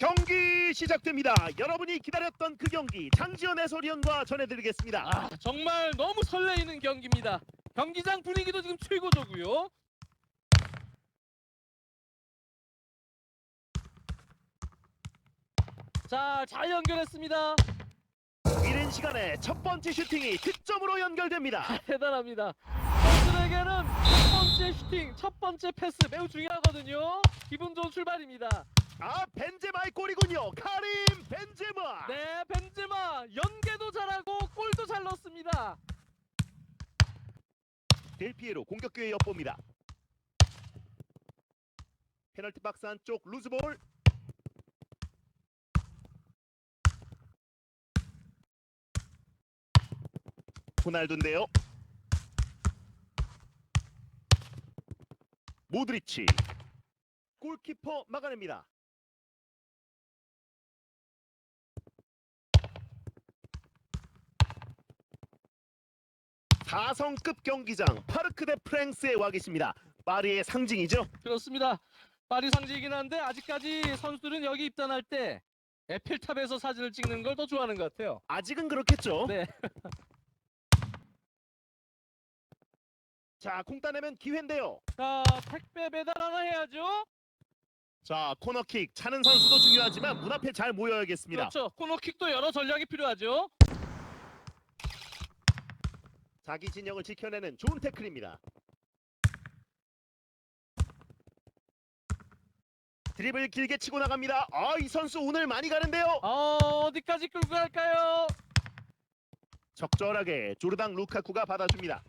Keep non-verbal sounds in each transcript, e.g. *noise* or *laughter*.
경기 시작됩니다. 여러분이 기다렸던 그 경기 장지현 해설위원과 전해드리겠습니다. 아, 정말 너무 설레이는 경기입니다. 경기장 분위기도 지금 최고조고요. 자, 잘 연결했습니다. 이른 시간에 첫 번째 슈팅이 득점으로 연결됩니다. *laughs* 대단합니다. 선수들에게는 첫 번째 슈팅, 첫 번째 패스 매우 중요하거든요. 기분 좋은 출발입니다. 아 벤제마의 골이군요. 카림 벤제마. 네, 벤제마 연계도 잘하고 골도 잘 넣습니다. 델피에로 공격 기회 엿봅니다. 페널티 박스 안쪽 루즈볼. 호날두인데요. 모드리치. 골키퍼 막아냅니다. 사성급 경기장 파르크 데 프랑스에 와 계십니다. 파리의 상징이죠. 그렇습니다. 파리 상징이긴 한데 아직까지 선수들은 여기 입단할 때 에펠탑에서 사진을 찍는 걸 더 좋아하는 것 같아요. 아직은 그렇겠죠. 네. *laughs* 자, 공 따내면 기회인데요. 자, 택배 배달 하나 해야죠. 자, 코너킥 차는 선수도 중요하지만 문 앞에 잘 모여야겠습니다. 그렇죠. 코너킥도 여러 전략이 필요하죠. 자기 진영을 지켜내는 좋은 태클입니다. 드리블 길게 치고 나갑니다. 아, 이 선수 오늘 많이 가는데요. 어, 어디까지 끌고 갈까요? 적절하게 조르당 루카쿠가 받아줍니다.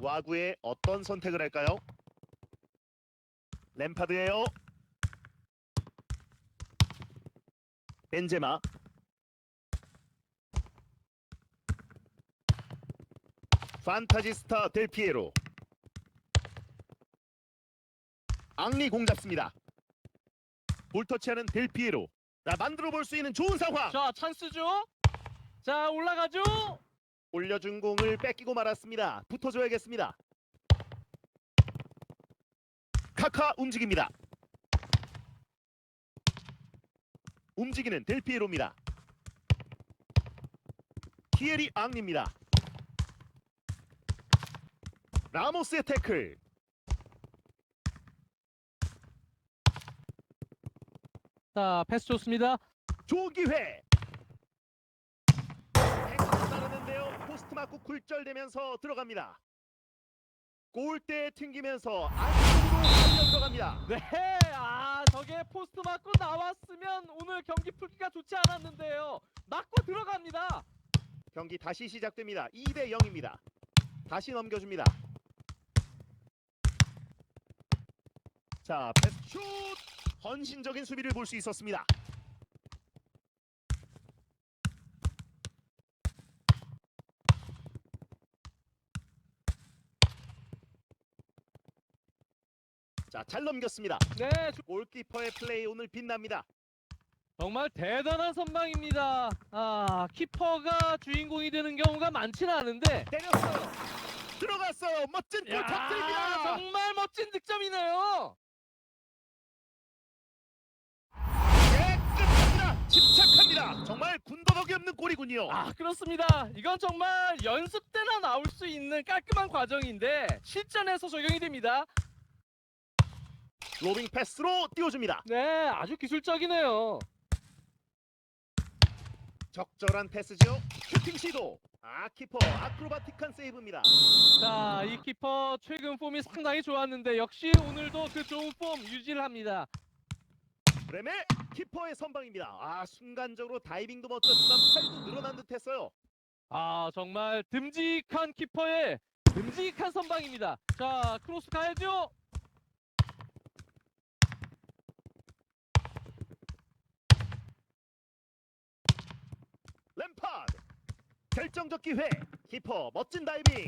와구의 어떤 선택을 할까요? 램파드예요. 벤제마. 판타지스타 델피에로. 앙리 공 잡습니다. 볼 터치하는 델피에로. 자, 만들어 볼 수 있는 좋은 상황. 자, 찬스죠. 자, 올라가죠. 올려준 공을 뺏기고 말았습니다. 붙어줘야겠습니다. 카카 움직입니다. 움직이는 델피에로입니다. 키에리 앙입니다. 라모스의 태클. 자, 패스 좋습니다. 좋은 기회. 행운을 따르는데요. 포스트 맞고 굴절되면서 들어갑니다. 골대에 튕기면서 안쪽으로 달려 들어갑니다. 네, 아, 저게 포스트 맞고 나왔으면 오늘 경기 풀기가 좋지 않았는데요. 맞고 들어갑니다. 경기 다시 시작됩니다. 2대 0입니다. 다시 넘겨줍니다. 자, 패스 슛! 헌신적인 수비를 볼 수 있었습니다. 자, 잘 넘겼습니다. 네, 조- 골키퍼의 플레이 오늘 빛납니다. 정말 대단한 선방입니다. 아, 키퍼가 주인공이 되는 경우가 많지는 않은데 때렸어요. 들어갔어요. 멋진 골 야, 터뜨립니다. 정말 멋진 득점이네요. 집착합니다. 정말 군더더기 없는 골이군요. 아, 그렇습니다. 이건 정말 연습 때나 나올 수 있는 깔끔한 과정인데 실전에서 적용이 됩니다. 로빙 패스로 띄워줍니다. 네, 아주 기술적이네요. 적절한 패스죠. 슈팅 시도. 아 키퍼 아크로바틱한 세이브입니다. 자, 이 키퍼 최근 폼이 상당히 좋았는데 역시 오늘도 그 좋은 폼 유지를 합니다. 브레메 키퍼의 선방입니다. 아 순간적으로 다이빙도 멋졌지만 팔도 늘어난 듯했어요. 아, 정말 듬직한 키퍼의 듬직한 선방입니다. 자, 크로스 가야죠. 램파드 결정적 기회. 키퍼 멋진 다이빙.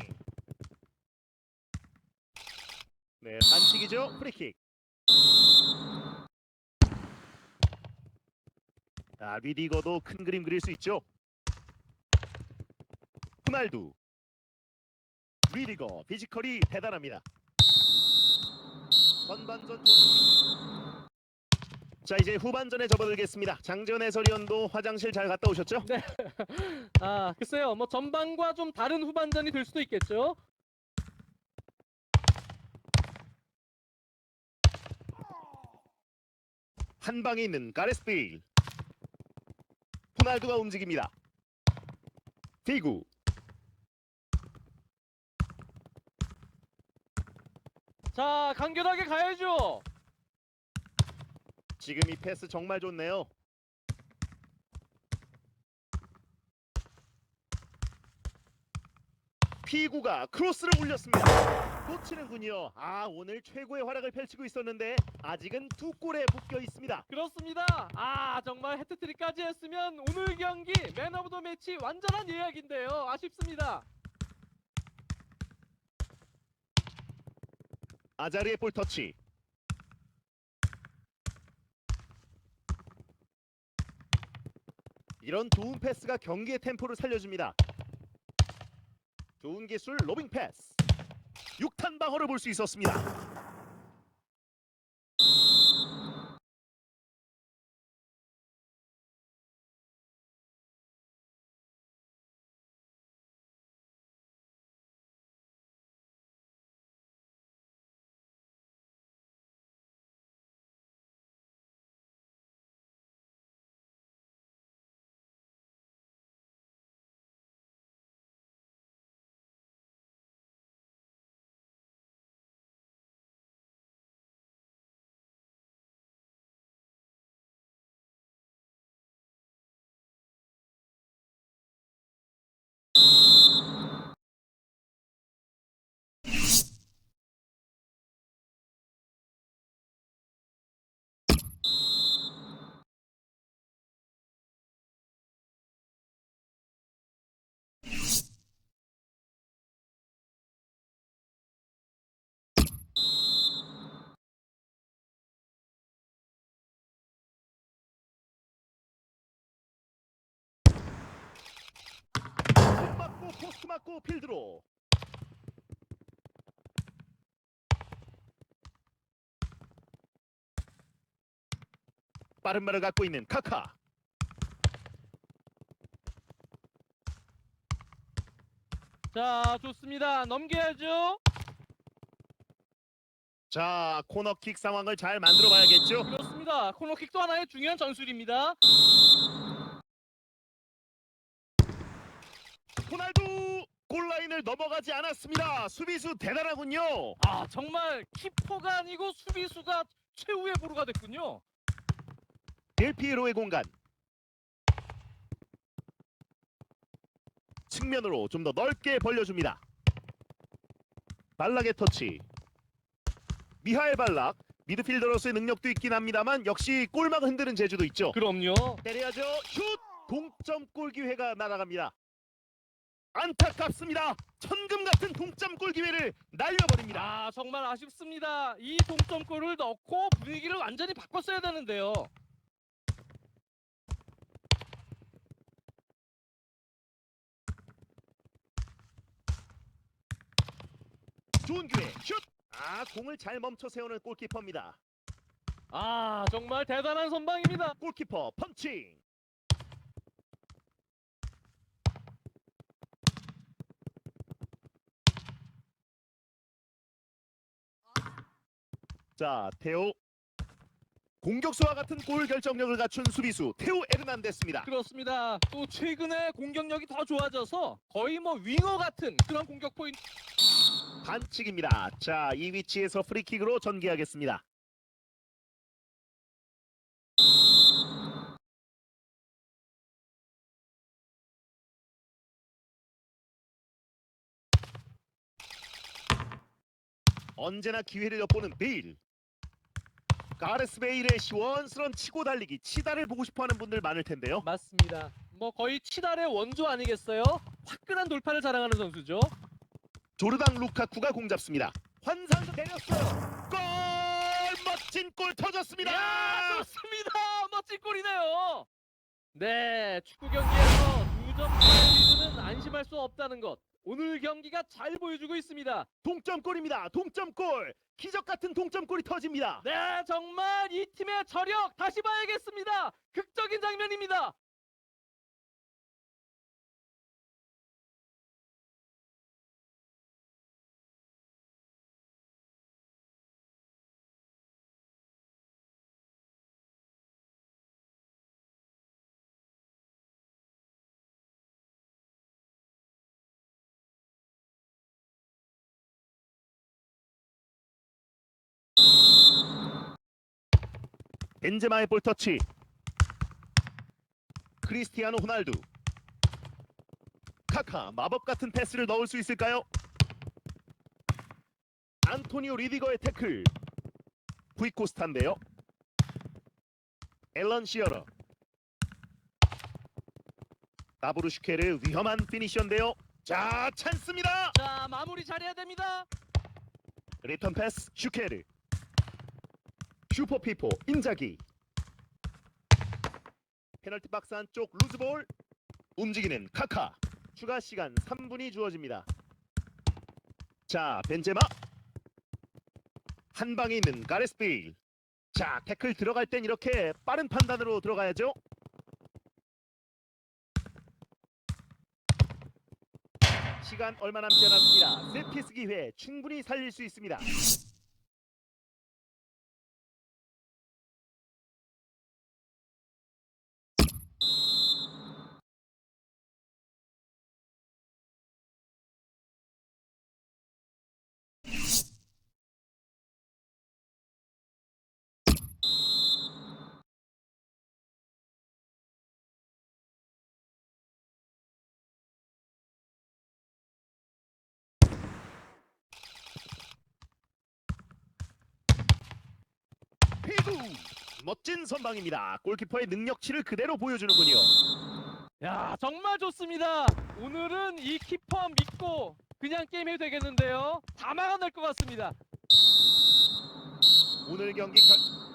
네 반칙이죠. 프리킥. 자 리디거도 큰 그림 그릴 수 있죠. 호날두. 리디거 피지컬이 대단합니다. 전반전 조- 자 이제 후반전에 접어들겠습니다. 장전 해설위원도 화장실 잘 갔다 오셨죠? *laughs* 아, 글쎄요. 뭐 전반과 좀 다른 후반전이 될 수도 있겠죠. 한 방에 있는 가레스 베일. 호날두가 움직입니다. 디구. 자, 간결하게 가야죠. 지금 이 패스 정말 좋네요. 피구가 크로스를 올렸습니다. 놓치는군요. 아 오늘 최고의 활약을 펼치고 있었는데 아직은 두 골에 묶여 있습니다. 그렇습니다. 아, 정말 해트트릭까지 했으면 오늘 경기 맨 오브 더 매치 완전한 예약인데요. 아쉽습니다. 아자르의 볼 터치. 이런 좋은 패스가 경기의 템포를 살려줍니다. 좋은 기술 로빙 패스. 6탄 방어를 볼 수 있었습니다. 스트 맞고 필드로. 빠른 발을 갖고 있는 카카. 자, 좋습니다. 넘겨야죠. 자 코너킥 상황을 잘 만들어 봐야겠죠. 그렇습니다. 코너킥도 하나의 중요한 전술입니다. 호날두 골라인을 넘어가지 않았습니다. 수비수 대단하군요. 아, 정말 키퍼가 아니고 수비수가 최후의 보루가 됐군요. 델피에로의 공간. 측면으로 좀 더 넓게 벌려줍니다. 발락의 터치. 미하엘 발락. 미드필더로서의 능력도 있긴 합니다만 역시 골망 흔드는 재주도 있죠. 그럼요. 때려야죠. 슛! 동점골 기회가 날아갑니다. 안타깝습니다. 천금 같은 동점골 기회를 날려버립니다. 아, 정말 아쉽습니다. 이 동점골을 넣고 분위기를 완전히 바꿨어야 되는데요. 좋은 기회. 슛! 아, 공을 잘 멈춰 세우는 골키퍼입니다. 아, 정말 대단한 선방입니다. 골키퍼 펀칭. 자, 테오 공격수와 같은 골 결정력을 갖춘 수비수 테오 에르난데스입니다. 그렇습니다. 또 최근에 공격력이 더 좋아져서 거의 뭐 윙어 같은 그런 공격 포인트. 반칙입니다. 자, 이 위치에서 프리킥으로 전개하겠습니다. 언제나 기회를 엿보는 베일. 가레스 베일의 시원스런 치고 달리기, 치다를 보고 싶어하는 분들 많을 텐데요. 맞습니다. 뭐 거의 치달의 원조 아니겠어요? 화끈한 돌파를 자랑하는 선수죠. 조르당 루카쿠가 공 잡습니다. 환상도 때렸어요. 골! 멋진 골 터졌습니다. 야, 좋습니다. 멋진 골이네요. 네, 축구 경기에서 두점 차의 리드는 안심할 수 없다는 것. 오늘 경기가 잘 보여주고 있습니다. 동점골입니다. 동점골. 기적 같은 동점골이 터집니다. 네, 정말 이 팀의 저력 다시 봐야겠습니다. 극적인 장면입니다. 벤제마의 볼 터치. 크리스티아노 호날두. 카카 마법 같은 패스를 넣을 수 있을까요? 안토니오 리디거의 태클. 구이코스타인데요. 앨런 시어러. 나브루슈케르 위험한 피니셔인데요. 자 찬스입니다. 자, 마무리 잘해야 됩니다. 리턴 패스 슈케르. 슈퍼피포 인자기. 페널티 박스 안쪽 루즈볼. 움직이는 카카. 추가 시간 3분이 주어집니다. 자 벤제마. 한 방에 있는 가레스 베일. 자 태클 들어갈 땐 이렇게 빠른 판단으로 들어가야죠. 시간 얼마 남지 않았습니다. 세피스 기회 충분히 살릴 수 있습니다. 멋진 선방입니다. 골키퍼의 능력치를 그대로 보여주는군요. 야, 정말 좋습니다. 오늘은 이 키퍼 믿고 그냥 게임해도 되겠는데요. 다 막아낼 것 같습니다. 오늘 경기 결...